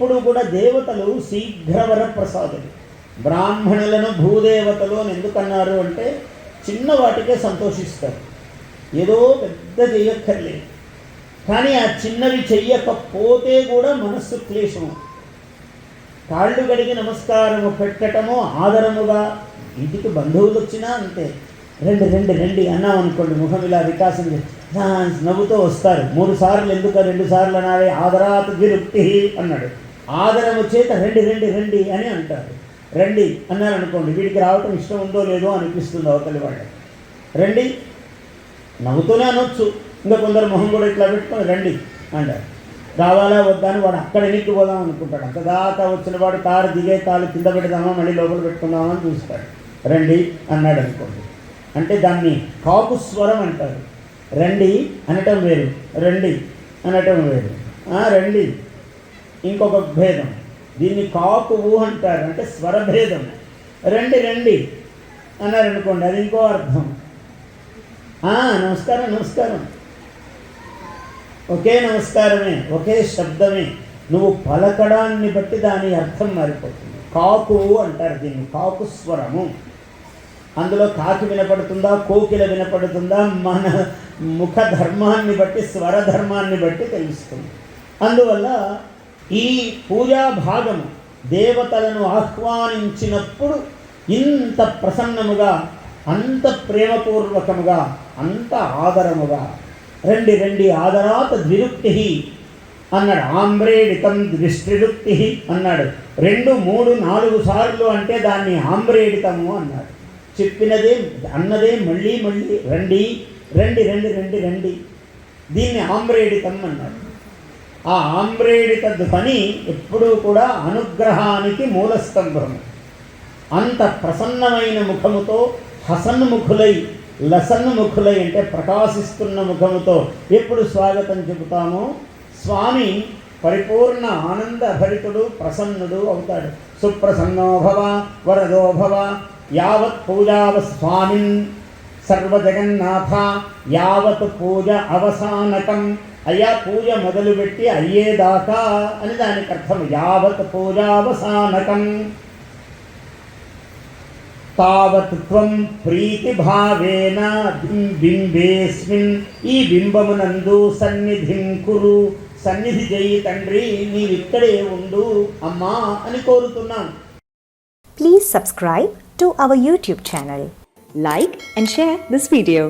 ఇప్పుడు కూడా దేవతలు శీఘ్రవర ప్రసాదులు. బ్రాహ్మణులను భూదేవతలు అని ఎందుకన్నారు అంటే చిన్న వాటికే సంతోషిస్తారు. ఏదో పెద్ద చెయ్యక్కర్లేదు కానీ ఆ చిన్నవి చెయ్యకపోతే కూడా మనస్సు క్లేశము. కాళ్ళు గడిగి నమస్కారము పెట్టటము ఆదరముగా ఇంటికి బంధువులు వచ్చినా అంతే. రెండు రెండు రెండు అన్నాం అనుకోండి ముఖం ఇలా వికాసం నవ్వుతూ వస్తారు. మూడు సార్లు ఎందుకు రెండు సార్లు అనాలి? ఆదరాత్ విరుక్తి అన్నాడు. ఆదరణ చేత రండి రండి రండి అని అంటారు. రండి అన్నారు అనుకోండి వీడికి రావటం ఇష్టం ఉందో లేదో అనిపిస్తుంది అవతలి వాళ్ళకి. రండి నవ్వుతూనే అనొచ్చు. ఇంకా కొందరు మొహం కూడా ఇట్లా పెట్టుకొని రండి అంటారు. రావాలా వద్దా అని వాడు అక్కడ ఎన్నికి పోదాం అనుకుంటాడు. అంత వచ్చిన వాడు కారు దిగే కాలు కింద పెడదామా మళ్ళీ లోపల పెట్టుకుందామా అని చూస్తాడు. రండి అన్నాడు అనుకోండి. అంటే దాన్ని కాపు స్వరం అంటారు. రండి అనటం వేరు. రండి అనటం వేరు. రండి. ఇంకొక భేదం. దీన్ని కాకువు అంటారు అంటే స్వరభేదం. రండి రండి. అన్నారు అనుకోండి అది ఇంకో అర్థం. నమస్కారం నమస్కారం. ఒకే నమస్కారమే ఒకే శబ్దమే. నువ్వు పలకడాన్ని బట్టి దాని అర్థం మారిపోతుంది. కాకు అంటారు దీన్ని కాకు స్వరము. అందులో కాకి వినపడుతుందా కోకిల వినపడుతుందా మన ముఖ ధర్మాన్ని బట్టి స్వర ధర్మాన్ని బట్టి తెలుస్తుంది. అందువల్ల ఈ పూజా భాగము దేవతలను ఆహ్వానించినప్పుడు ఇంత ప్రసన్నముగా అంత ప్రేమపూర్వకముగా అంత ఆదరముగా రెండి రెండి ఆదరాత ద్విరుక్తి అన్నాడు. ఆమ్రేడితం దృష్టిరుక్తి అన్నాడు. రెండు మూడు నాలుగు సార్లు అంటే దాన్ని ఆమ్రేడితము అన్నాడు. చెప్పినదే అన్నదే మళ్ళీ మళ్ళీ రండి రండి రండి రండి రండి. దీన్ని ఆమ్రేడితం అన్నాడు. ఆ ఆమ్రేడిత ధ్వని ఎప్పుడూ కూడా అనుగ్రహానికి మూలస్తంభము. అంత ప్రసన్నమైన ముఖముతో హసన్ముఖులై లసన్ముఖులై అంటే ప్రకాశిస్తున్న ముఖముతో ఎప్పుడు స్వాగతం చెబుతామో స్వామి పరిపూర్ణ ఆనంద భరితుడు ప్రసన్నుడు అవుతాడు. సుప్రసన్నో భవ వరదో భవ యావత్ పూజావ స్వామిన్ సర్వజగన్నాథ యావత్ పూజ అవసానకం. అయ్యా పూజ మొదలుపెట్టి అయ్యేదాకా అని దానికి అర్థం. యావత్ పూజావసానకం. తావత్ త్వం ప్రీతిభావేన బింబేస్మిన్. ఈ బింబమునందు సన్నిధిం కురు. సన్నిధి చేయి తండ్రి నీవిక్కడే ఉండు అమ్మా అని కోరుతున్నాను please subscribe to our YouTube channel like and share this video